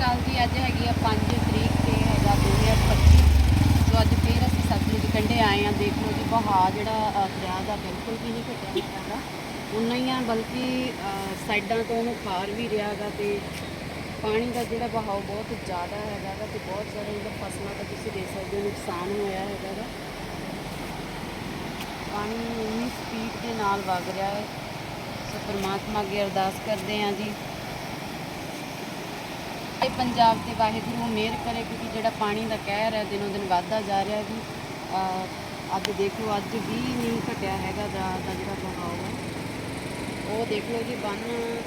ਅਕਾਲ ਜੀ ਅੱਜ ਹੈਗੀ ਆ 5 ਤਰੀਕ ਤੇ ਹੈਗਾ 2025 ਸੋ ਅੱਜ ਫੇਰ ਅਸੀਂ ਸਤਲੁਜ ਕੰਢੇ ਆਏ ਆ। ਦੇਖ ਲਓ ਜੀ, ਵਹਾਅ ਜਿਹੜਾ ਦਰਿਆ ਦਾ ਬਿਲਕੁਲ ਵੀ ਨਹੀਂ ਘਟਿਆ ਹੋਇਆ ਹੈਗਾ। ਉਨਾ ਹੀ ਆ, ਬਲਕਿ ਸਾਈਡਾਂ ਤੋਂ ਉਹਨੂੰ ਖਾਰ ਵੀ ਰਿਹਾ ਗਾ ਤੇ ਪਾਣੀ ਦਾ ਜਿਹੜਾ ਵਹਾਅ ਬਹੁਤ ਜ਼ਿਆਦਾ ਹੈਗਾ ਗਾ ਤੇ ਬਹੁਤ ਜ਼ਿਆਦਾ ਜਿਹੜਾ ਫਸਲਾਂ ਦਾ ਤੁਸੀਂ ਦੇਖ ਸਕਦੇ ਹੋ, ਨੁਕਸਾਨ ਹੋਇਆ ਹੈਗਾ ਗਾ। ਪਾਣੀ ਇੰਨੀ ਸਪੀਡ ਦੇ ਨਾਲ ਵਗ ਰਿਹਾ ਹੈ। ਸੋ ਪਰਮਾਤਮਾ ਅੱਗੇ ਅਰਦਾਸ ਕਰਦੇ ਹਾਂ ਜੀ। ਇਹ ਪੰਜਾਬ ਤੇ ਵਾਹਿਗੁਰੂ ਮਿਹਰ ਕਰੇ ਕਿਉਂਕਿ ਜਿਹੜਾ ਪਾਣੀ ਦਾ ਕਹਿਰ ਹੈ, ਦਿਨੋਂ ਦਿਨ ਵੱਧਦਾ ਜਾ ਰਿਹਾ ਜੀ। ਅੱਜ ਦੇਖੋ ਅੱਜ ਵੀ ਨਹੀਂ ਘਟਿਆ ਹੈਗਾ ਦਾ ਦਾ ਜਿਹੜਾ ਬਹਾਓ ਹੈ। ਉਹ ਦੇਖ ਲਓ ਜੀ, ਬੰਨ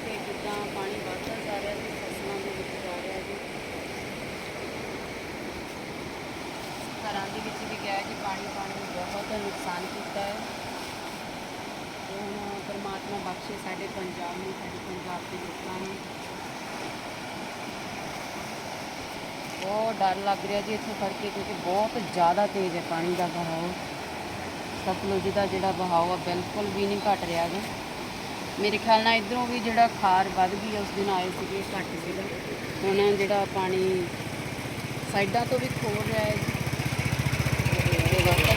ਤੇ ਕਿੱਦਾਂ ਪਾਣੀ ਵੱਧਦਾ ਜਾ ਰਿਹਾ ਜੀ ਫਸਲਾਂ ਦੇ ਵਿੱਚ ਜਾ ਰਿਹਾ ਜੀ। ਘਰਾਂ ਦੇ ਵਿੱਚ ਵੀ ਗਿਆ ਜੀ ਪਾਣੀ ਪਾਣੀ ਨੇ ਬਹੁਤ ਨੁਕਸਾਨ ਕੀਤਾ ਹੈ। ਹੁਣ ਪਰਮਾਤਮਾ ਬਖਸ਼ੇ ਸਾਡੇ ਪੰਜਾਬ ਨੂੰ, ਸਾਡੇ ਪੰਜਾਬ ਦੇ ਲੋਕਾਂ ਨੂੰ। ਬਹੁਤ ਡਰ ਲੱਗ ਰਿਹਾ ਜੀ ਇੱਥੇ ਖੜ ਕੇ ਕਿਉਂਕਿ ਬਹੁਤ ਜ਼ਿਆਦਾ ਤੇਜ਼ ਹੈ ਪਾਣੀ ਦਾ ਵਹਾਅ। ਸਤਲੁਜ ਦਾ ਜਿਹੜਾ ਵਹਾਅ ਆ ਬਿਲਕੁਲ ਵੀ ਨਹੀਂ ਘਟ ਰਿਹਾ ਜੀ। ਮੇਰੇ ਖਿਆਲ ਨਾਲ ਇਧਰੋਂ ਵੀ ਜਿਹੜਾ ਖਾਰ ਵੱਧ ਗਈ ਆ, ਉਸ ਦਿਨ ਆਏ ਸੀਗੇ ਘੱਟ ਸੀਗਾ। ਹੁਣ ਜਿਹੜਾ ਪਾਣੀ ਸਾਈਡਾਂ ਤੋਂ ਵੀ ਖੋਲ ਰਿਹਾ ਹੈ ਜੀ। ਤੇ